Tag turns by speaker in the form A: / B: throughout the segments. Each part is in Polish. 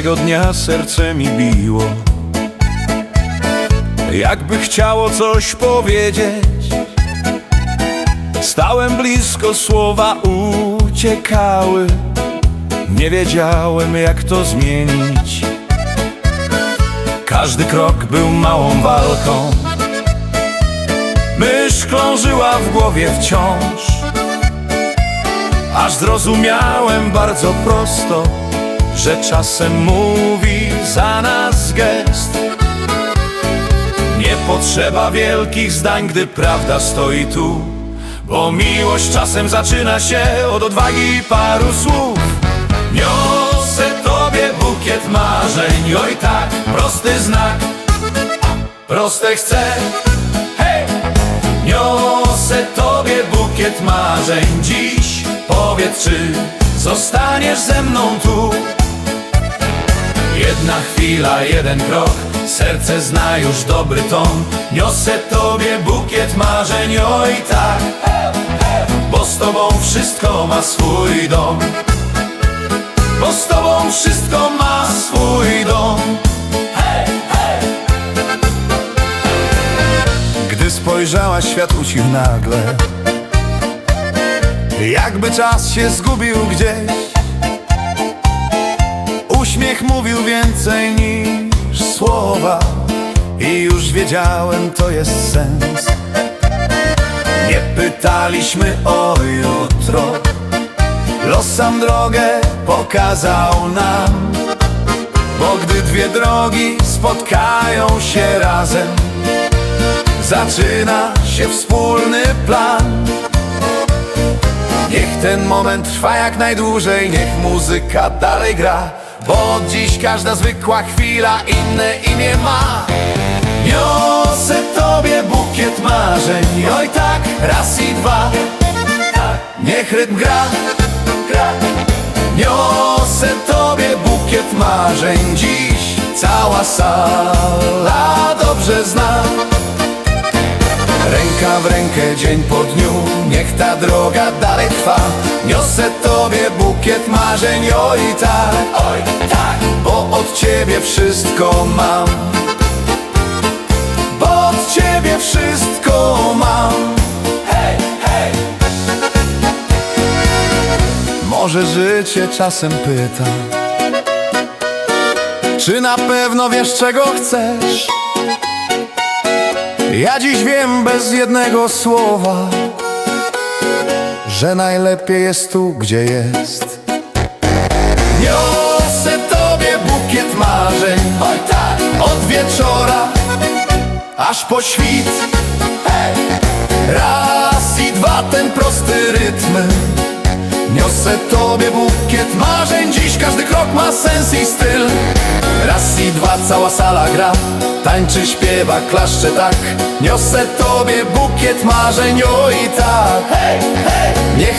A: Pewnego dnia serce mi biło. Jakby chciało coś powiedzieć. Stałem blisko, słowa uciekały. Nie wiedziałem jak to zmienić. Każdy krok był małą walką. Myśl krążyła w głowie wciąż. Aż zrozumiałem bardzo prosto Że czasem mówi za nas gest Nie potrzeba wielkich zdań, gdy prawda stoi tu Bo miłość czasem zaczyna się od odwagi i paru słów Niosę tobie bukiet marzeń Oj tak, prosty znak Proste chcę Hej! Niosę tobie bukiet marzeń dziś Powiedz, czy zostaniesz ze mną tu? Jedna chwila, jeden krok. Serce zna już dobry ton. Niosę tobie bukiet marzeń, oj tak. Bo z tobą wszystko ma swój dom. Bo z tobą wszystko ma swój dom. Gdy spojrzałaś, świat ucichł nagle Jakby czas się zgubił gdzieś Uśmiech mówił więcej niż słowa I już wiedziałem, to jest sens. Nie pytaliśmy o jutro. Los sam drogę pokazał nam Bo gdy dwie drogi spotkają się razem Zaczyna się wspólny plan. Niech ten moment trwa jak najdłużej Niech muzyka dalej gra Bo dziś każda zwykła chwila Inne imię ma. Niosę tobie bukiet marzeń. Oj tak, raz i dwa. Tak, Niech rytm gra. Niosę tobie bukiet marzeń. Dziś cała sala dobrze zna. Ręka w rękę, dzień po dniu. Niech ta droga dalej trwa. Niosę tobie bukiet marzeń Oj tak, oj tak. Bo od ciebie wszystko mam. Bo od ciebie wszystko mam. Hej, hej. Może życie czasem pyta. Czy na pewno wiesz czego chcesz? Ja dziś wiem bez jednego słowa, że najlepiej jest tu, gdzie jest. Niosę tobie bukiet marzeń, oj tak, od wieczora aż po świt. Raz i dwa ten prosty rytm. Niosę tobie bukiet marzeń. Dziś każdy krok ma sens i styl. Raz i dwa cała sala gra. Tańczy, śpiewa, klaszcze tak. Niosę tobie bukiet marzeń. Oj tak,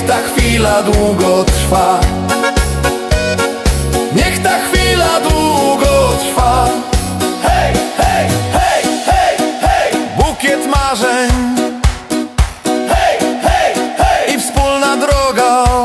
A: Niech ta chwila długo trwa. Niech ta chwila długo trwa. Hej, hej, hej, hej, hej. Bukiet marzeń. Hej, hej, hej. I wspólna droga.